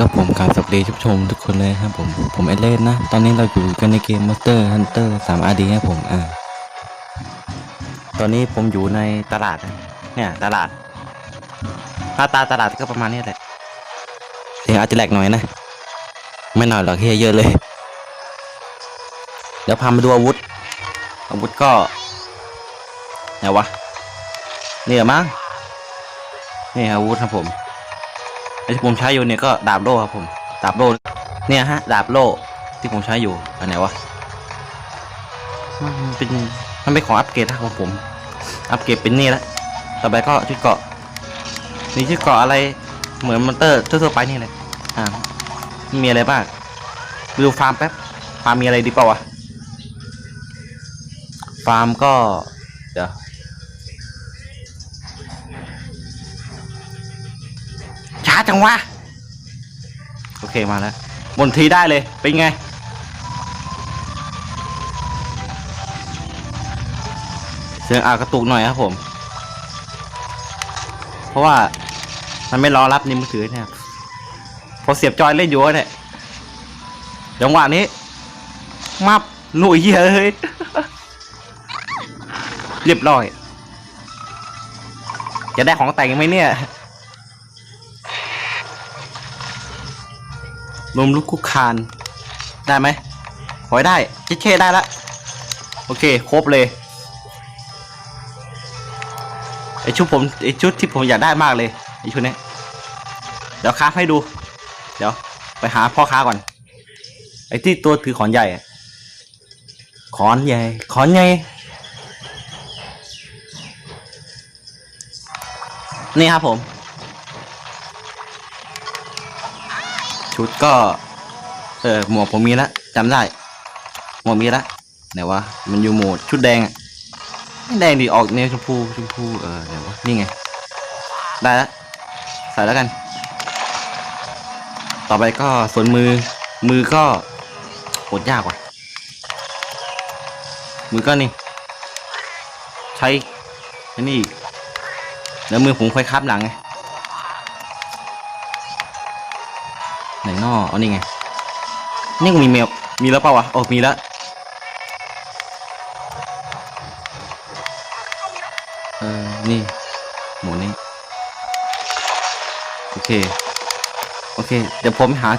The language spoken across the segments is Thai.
ครับผมกราบสวัสดีทุกชมทุกคนเลยครับผม ผมเอเลนนะ ตอนนี้เราอยู่กันในเกม Monster Hunter 3 RD ครับผมอ่าตอนนี้ผมอยู่ในตลาด เนี่ยตลาดหน้าตาตลาดก็ประมาณนี้แหละเสียงอาจจะแหลกหน่อยนะ ไม่หน่อยหรอกเฮียเยอะเลย เดี๋ยวพามาดูอาวุธ อาวุธก็ไหนวะนี่เหรอมั้งนี่อาวุธครับผม ที่ผมใช้อยู่เนี่ยก็ดาบโล่ครับผม ดาบโล่เนี่ยฮะ ดาบโล่ที่ผมใช้อยู่อันไหนวะมันเป็นมันเป็นของอัปเกรดครับผม อัปเกรดเป็นนี่แล้วต่อไปก็ชุดเกาะนี่ชุดเกาะอะไรเหมือนมอนเตอร์ทั่วๆไปนี่แหละอ่ามีอะไรบ้างไปดูฟาร์มแป๊บฟาร์มมีอะไรดีเปล่าวะฟาร์มก็เดี๋ยว จังวะ โอเคมาแล้วบนทีได้เลย เป็นไง เสียงอากระตุกหน่อยครับผม เพราะว่ามันไม่รอรับในมือถือเนี่ยพอเสียบจอยเล่นอยู่เนี่ยจังหวะนี้ มับหนุ่ยเฮ้ยเรียบร้อย จะได้ของแต่งไหมเนี่ย ลมลุกคุกคาน ได้ไหมขอให้ได้เจ๊เช่ได้ละ โอเค ครบเลย ไอชุดผม ไอชุดที่ผมอยากได้มากเลย ไอชุดนี้ เดี๋ยวค้าให้ดู เดี๋ยว ไปหาพ่อค้าก่อน ไอที่ตัวถือขอนใหญ่ ขอนใหญ่ ขอนใหญ่ นี่ครับผม ชุดก็ เออหมวกผมมีล้วจำได้ หมวกมีล้วไหนวะมันอยู่โหมดชุดแดงอะไม่แดงดิออกแนวชมพูชมพูเออไหนวะนี่ไง ได้ล้วใส่แล้วกัน ต่อไปก็ส่วนมือมือก็โหดยากว่ะมือก็นี่ใช้นนี้อีกแล้วมือผมค่อยคับหลังไง อเอานี่ไง นี่มีเมล มีแล้วเปล่าวะโอ้มีแล้ว เออ นี่ หมูนี่ โอเค โอเค เดี๋ยวผมหา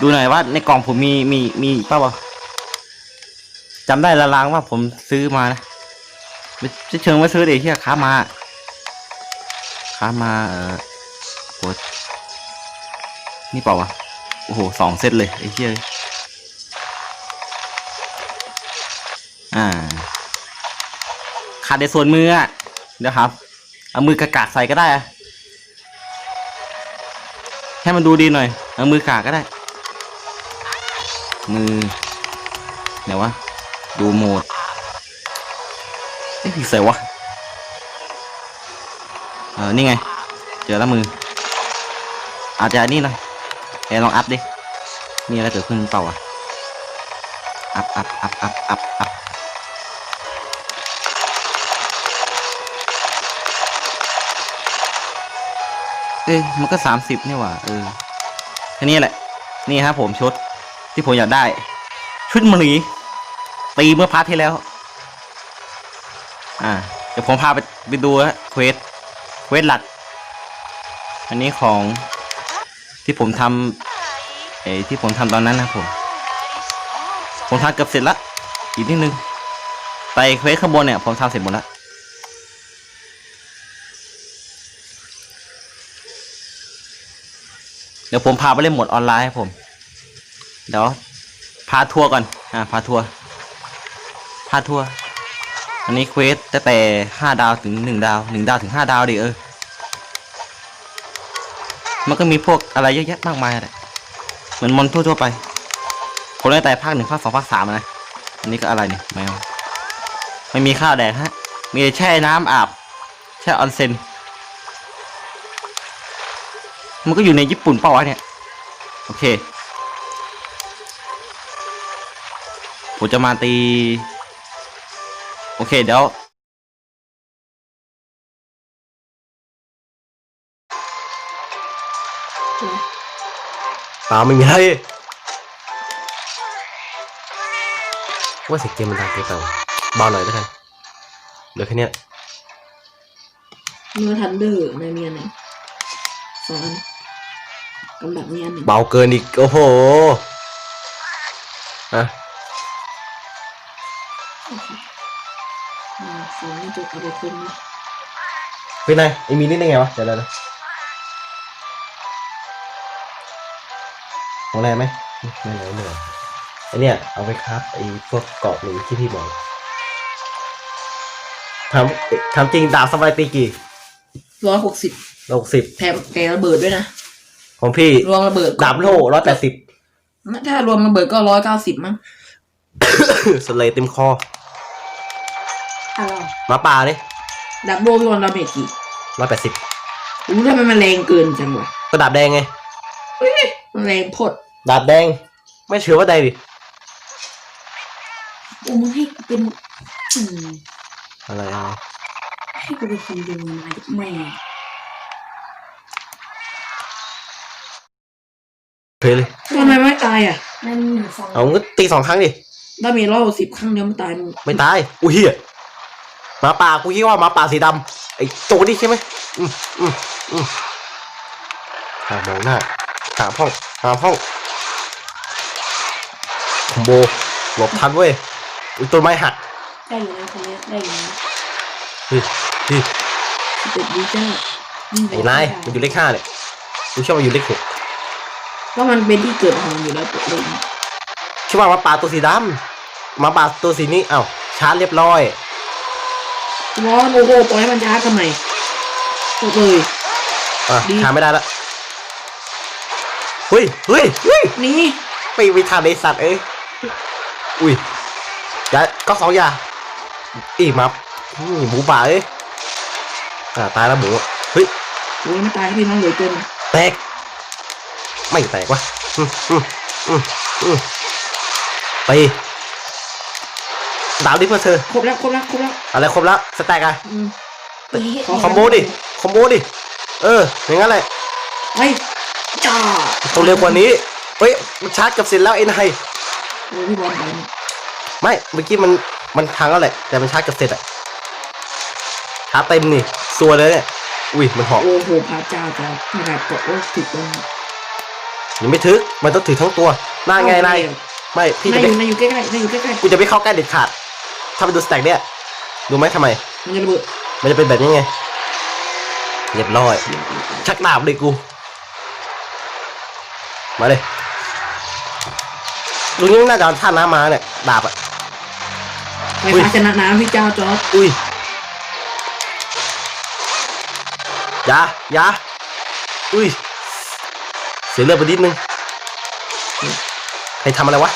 ดูหน่อยว่าในกล่องผมมีมีมีเปล่าวะจำได้ละลางว่าผมซื้อมานะไม่เชิงว่าซื้อเดี๋ยวที่ค้ามา ค้ามา เออโหนี่เปล่าวะ อ้โหสองเซตเลยไอ้เหี้ยอ่าขาดในส่วนมือเดี๋ยวครับ เอามือกากาใส่ก็ได้อะให้มันดูดีหน่อย เอามือกากก็ได้ มือเดี๋ยววะ ดูโหมดไอ้ยผิดใส่วะ เออ นี่ไง เจอแล้วมือ อาจจะนี่หนะ เอลองอัพดิ มีอะไรเกิดขึ้นเปล่าวะอัพอัพอัพอัพอัพอัพเอ้ยมันก็สามสิบนี่หว่า เออแค่นี้แหละ นี่ครับผมชุดที่ผมอยากได้ ชุดหมีตีเมื่อพาร์ทที่แล้ว อ่า เดี๋ยวผมพาไปไปดูฮะเควส เควสหลัก อันนี้ของ ที่ผมทำเอ้ที่ผมทำตอนนั้นนะผม ผมทำเกือบเสร็จละ อีกนิดนึงไปเควสข้างบนเนี่ย ผมทำเสร็จหมดละเดี๋ยวผมพาไปเล่นโหมดออนไลน์ให้ผม เดี๋ยวพาทัวร์ก่อน อ่า พาทัวร์ พาทัวร์ อันนี้เควสตั้งแต่ห้าดาวถึงหนึ่งดาวหนึ่งดาวถึงห้าดาวดิเออ มันก็มีพวกอะไรเยอะแยะมากมายแหละเหมือนมอนทั่วๆไปผมได้แต่ภาคหนึ่งภาคสองภาคสามอะนะอันนี้ก็อะไรเนี่ยไม่เอาไม่มีข้าวแดกฮะ มีแช่น้ำอาบ แช่ออนเซ็น มันก็อยู่ในญี่ปุ่นเปล่าวะเนี่ย โอเค ผมจะมาตี โอเค เดี๋ยว เเปล่าไม่มีอะไรว่าเสียงเกมมันดังเกินไปว่ะเบาหน่อยแล้วกันเหลือแค่เนี้ยเนื้อทันเดอร์ในเมียหนึ่งสองอันกำดักเมียหนึ่งเบาเกินอีกโอ้โหอะอ่าสองนี่จะเอาไปคนนะเป็นไงไอมีนี่ได้ไงวะเดี๋ยวเดี๋ยว ของแรงไหมไม่เหนื่อยไม่เหนื่อยไอเนี่ยเอาไปครับไอพวกเกาะหรือที่พี่บอกทำทำจริงดาบสบายตีกี่ร้อยหกสิบหกสิบแถมแกระเบิดด้วยนะ ของพี่รวมระเบิดดาบโล่ร้อยแปดสิบถ้ารวมระเบิดก็ร้อยเก้าสิบมั้งสเลย์เต็มคออะไรหมาป่าเนี่ยดับโบรวมดาเมจกี่ร้อยแปดสิบรู้ทำไมมันแรงเกินจังวะก็ดาบแดงไงมัน แรงโพดดาบแดง ไม่เชื่อว่าใดดิโอ้มึงให้กูเป็นอืมอะไรอะไรให้กูเป็นคนดูนายแม่เพลยเลยทำไมไม่ตายอะมันมีอยู่สองเอางั้นตีสองครั้งดิ ดาเมจร้อยหกสิบครั้งเดียวมันตายมึงไม่ตาย อุ้ยเฮียหมาป่ากูคิดว่าหมาป่าสีดำไอ้โจนี่ใช่ไหมอืมอืมอืมหามองหน้าหาห้อง หาห้องคอมโบหลบทันเว้ยอุ้ยต้นไม้หักได้อยู่นะคนเนี้ยได้อยู่นะเฮ้ยเฮ้ยสเต็ปดีจ้ายิ่งไปไอ้นายมันอยู่เลขห้าเนี่ยกูเชื่อว่าอยู่เลขหกก็มันเป็นที่เกิดของมันอยู่แล้วตัวเองคิดว่าหมาป่าตัวสีดำหมาป่าตัวสีนี้เอ้าชาร์จเรียบร้อยร้อนโอ้โหปล่อยให้มันช้าทำไมโอ้เลยอะดีชาร์จไม่ได้ละ เฮ้ยเฮ้ยเฮ้ยนี่ไม่มีทางในสัตว์เอ้ยอุ้ยอย่าก็สองอย่าอีกมาอืมหมูป่าเอ้ยอ่าตายแล้วหมูเฮ้ยโอ้ยไม่ตายพี่น้องเหลือเกินแตกไม่แตกวะอืมอืมอืมอืมไปดาวดิเพื่อเธอครบแล้วครบแล้วครบแล้วอะไรครบแล้วสแต็กอะอืมเฮ้ยคอมโบดิคอมโบดิเอออย่างนั้นแหละไอ้ จ้าต้องเร็วกว่านี้ เฮ้ย มันชาร์จเกับเสร็จแล้วไอ้นายโอ้ยพี่บอลไปนี่ไม่ เมื่อกี้มันมันพังแล้วแหละ แต่มันชาร์จเกับเสร็จอะชาร์จเต็มนี่สัวเลยเนี่ย อุ้ย มันเหอกโอ้โหพระเจ้าจ้าขนาดเกาะโอ้ถึกตรงยังไม่ถึก มันต้องถือทั้งตัวหน้าไงนายไม่ พี่นาจะยอไม่ยู่นายอยู่ใกล้ๆนายอยู่ใกล้กูจะไม่เข้าใกล้เด็ดขาด ถ้าไปดูสแต็กเนี่ยดูไหมทำไม ๆมันจะระเบิดมันจะเป็นแบบนี้ไง เรียบร้อย ชักดาบเลยกู มาเลยลุงนี่น่าจะเอาท่าน้ำมาเนี่ยดาบอะไฟฟ้าชนะน้ำพี่เจ้าจอร์ดอุ้ยอยาอยาอุ้ย เสียเลือดไปนิดนึงใครทำอะไรวะ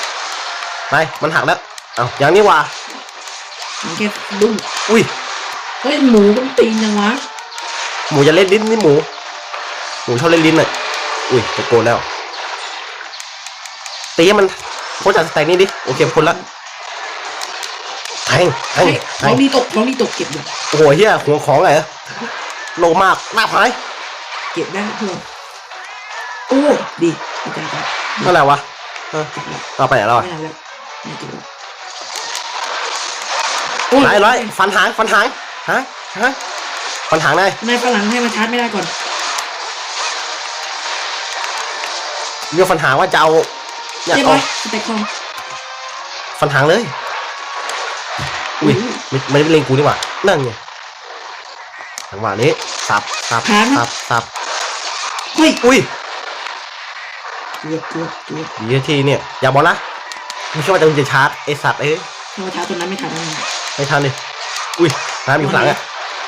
นายมันหักแล้วเอาอย่างนี้ว่ะมันแค่ดุ้งอุ้ยเฮ้ยหมูมันตีนจังวะหมูจะเล่นลิ้นนี่หมูหมูชอบเล่นลิ้นเลยอุ้ยตะโกนแล้ว ตีให้มันพ้นจากสแต็กนี่ดิโอเคพ้นละแทงแทงเฮ้ยแทท้องงดีตกท้องดีตกเก็บอยู่โอ้โหเฮียหัวของไงเหรอโลมากหน้าพายเก็บได้เพื่อนโอ้ดีพี่เจ้าจอร์ดนั่นแหละวะเออจับแล้วเอาไปไหนแล้วไม่อะเอาแล้วไม่เก็บแล้วโอ้ยร้อยร้อยฟันหางฟันหางหางหางฟันหางนายนายฝรั่งให้มาชาร์จไม่ได้ก่อน เรียกฟันหางว่าจะเอา เนี่ยเรียบเอาร้อยสเต็กคอมฟันหางเลย อุ้ยไม่ไม่ได้เล็งกูนี่หว่านั่นไงจังหวะนี้สับสับสับสับเฮ้ยอุ้ยเกือบเกือบเกือบดีทีเนี่ย อย่าบอกนะไม่ใช่ว่าจะมึงจะชาร์จไอสัตว์เอ้ยถ้ามาชาร์จตัวนั้นไม่ทันแล้วนะไม่ทันเลยอุ้ยน้ำอยู่ข้างหลังอะ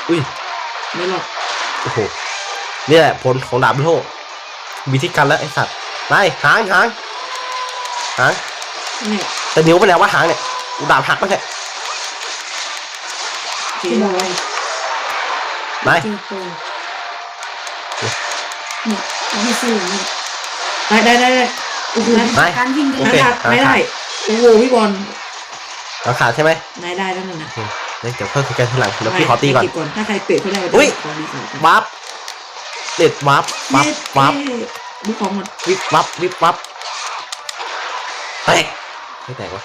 อุ้ย ไม่รอดโอ้โห นี่แหละผลของดาบโลมีที่กันแล้วไอสัตว์นายหางหาง หางเนี่ยแต่นิ้วไปไหนวะหางเนี่ยกูดาบหักมั้งเนี่ยเจ๊ที่บอกไว้ว่านายจริงโตเนี่ยเอาให้ซื้อนี่ได้ได้ได้ได้โอ้โหแล้วนายการวิ่งโอก็เคนายขาดไม่ได้โอ้โหพี่บอลหางขาดใช่ไหมนายได้แล้วนั่นนะโอเคเดี๋ยวเพิ่มคุยกันทีหลังแล้วพี่ขอตีก่อนให้เบก่อนถ้าใครเปะเขาได้อุ้ยของดีกว่าวาร์ปเด็ดวาร์ปวาร์ปวาร์ปดูของมันวิบวับวิบวับ แตกไม่แตกวะ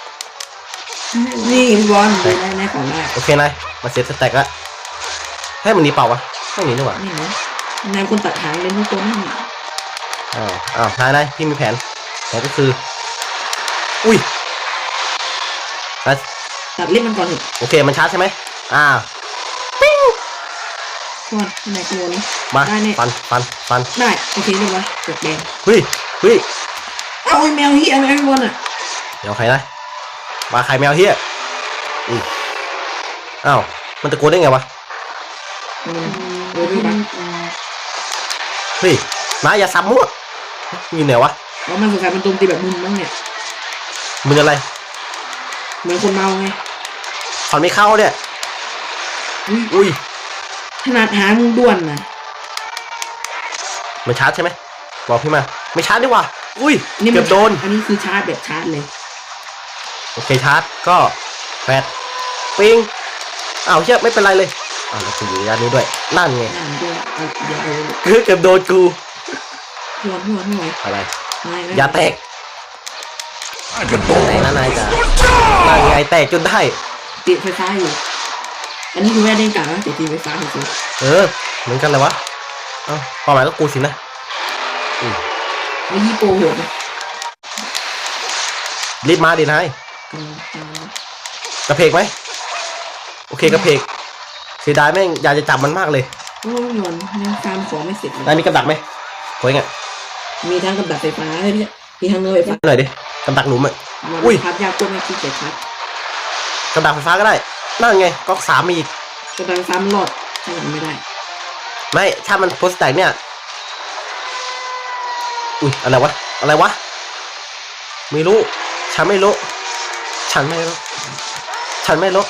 นี่พี่บอลดูได้ในของได้โอเคนายมาเซตสแต็กละให้มันหนีเปล่าวะไม่หนีนี่หว่านี่นะนายคนตัดหางเลยนี่ตัวนั่นนี่อ้าวอ้าวนายนายพี่มีแผนแผนก็คือ อุ้ยนายตัดเล่นมันก่อนเถอะโอเคมันชาร์จใช่ไหมอ่าก่อนนายกลัวนะมาได้เนี่ยฟันฟันฟันได้โอเคเรียบร้อยจบแดงเฮ้ยเฮ้ยเอาไอ้แมวเฮียแมวพี่บอลอะ เดี๋ยวใครนะมาใครแมวเฮียอุ้ยอ้าว มันตะโกนได้ไงวะมันโอ้ยด้วยปะเฮ้ยนายอย่าซ้ำมั่วมึงอยู่ไหนวะเอามันสงสัยมันโจมตีแบบมึนบ้างเนี่ยมึงอะไรเหมือนคนเมาไงฟันไม่เข้าเนี่ยอุ้ยอุ้ยขนาดหามึงด้วนนะมันชาร์จใช่ไหมบอกพี่มา ไม่ชาร์จดีกว่า อุ้ยนี่มัเกือบโดน อันนี้คือชาร์จแบบชาร์จเลย โอเคชาร์จก็แปดปิงอ้าวเชื่อไม่เป็นไรเลยอ้าวแล้วกูอยู่ระยะนี้ด้วยนั่นไงนั่นด้วยเอาเดี๋ยวเอาคือเกือบโดนกูหัวหัวหัวอะไรนายอย่าแตกไหนนะนายจ๋านั่นไงแตกจนได้ ติดไฟฟ้าอยู่ อันนี้คือแม่เด้งกลับนะแต่ตีไฟฟ้าเฉยเออ เหมือนกันเลยวะเอ้าเป้าหมายก็กูสินะๆไม่ยี่โปรโหดนะ รีบมาดินายอืมอืม กระเพกไหมโอเคกระเพกเสียดายแม่งอยากจะจับมันมากเลยโอ้ยหยอนยังตามของไม่เสร็จเลยนายมีกระดักไหมโอยไงมีทั้งกับดักไฟฟ้าเลยพี่มีทั้งเนยไฟฟ้าหน่อยดิกระดักหลุมอะมันอุ้ยพัดยากกว่าไม่ขี้เกียจพัดกระดักไฟฟ้าก็ได้นั่นไงก๊อกสามมีอีกกระดังฟ้ามันรอดใช่ไหมไม่ได้ ไม่ถ้ามันโพสต์แตกเนี่ยอุ้ยอะไรวะอะไรวะไม่รู้ฉันไม่รู้ ฉันไม่รู้ฉันไม่รู้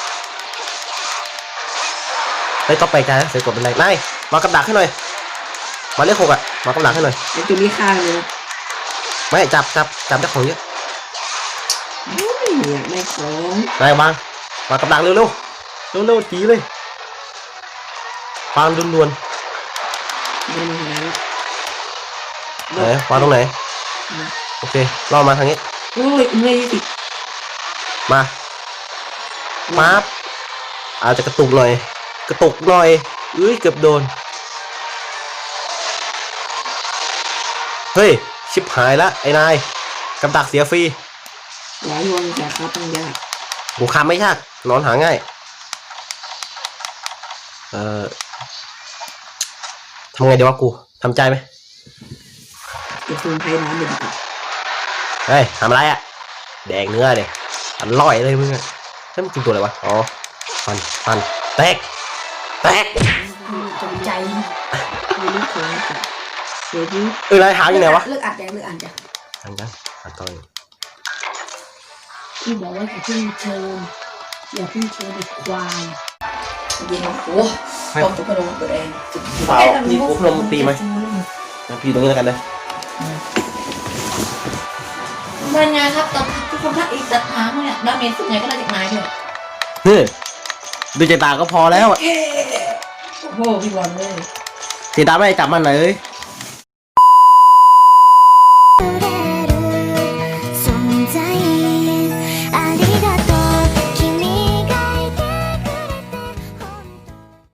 เฮ้ยต้องไปลกใจนะเสียกดเป็นไรนายมากระดักให้หน่อย มาเลขหกอะมากระดักให้หน่อยไอ้ตัวนี้ฆ่าเลยนะไม่จับจับจับได้ของเยอะโอ้ยอยากได้ของนายวางมากระดักเร็วเร็วเร็วเร็วจีเลยวางดุนดวนมันมาหาแล้วๆไหนวางตรงไหนโอเคล่อมาทางนี้โอ้ยเงยติด มามาบอาจจะกระตุกหน่อย กระตุกหน่อยเอ้ยเกือบโดน เฮ้ย ชิบหายละไอ้นายกำดักเสียฟรีหลายวันแต่ครับต้องยากหูคำไม่ยากนอนหาง่าย เอ่อทำไงดีวะกูทำใจไหมเดี๋ยวคืนไทยน้ำเลยดีกว่าเฮ้ยทำอะไรอะแดงเนื้อเลย อร่อยเลยมึงอะเฮ้ยมันกินตัวอะไรวะ อ๋อ ฟัน ฟัน แตก แตกจงใจมีลูกของจ้ะเดี๋ยวที่เออนายหางอยู่ไหนวะ เลิกอัดแดงเลิกอัดจ้ะทางกันหาต่อยพี่บอกว่าอย่าเพิ่งเชิญอย่าเพิ่งเชิญไอ้ควายเย็นโอ้ป้องจะกระโดดเปิดเองเปล่านี่กูพนมตีไหมงั้นพี่ตรงนี้แล้วกันเลย เป็นไงครับแต่ทุกคนถ้าอีกตัดหางเนี่ยดาเมจสุดไงก็ได้จากนายด้วยนี่ดูใจตาก็พอแล้วอะโอ้โหพี่บอลเลยสีดำไม่ได้จับมันเลย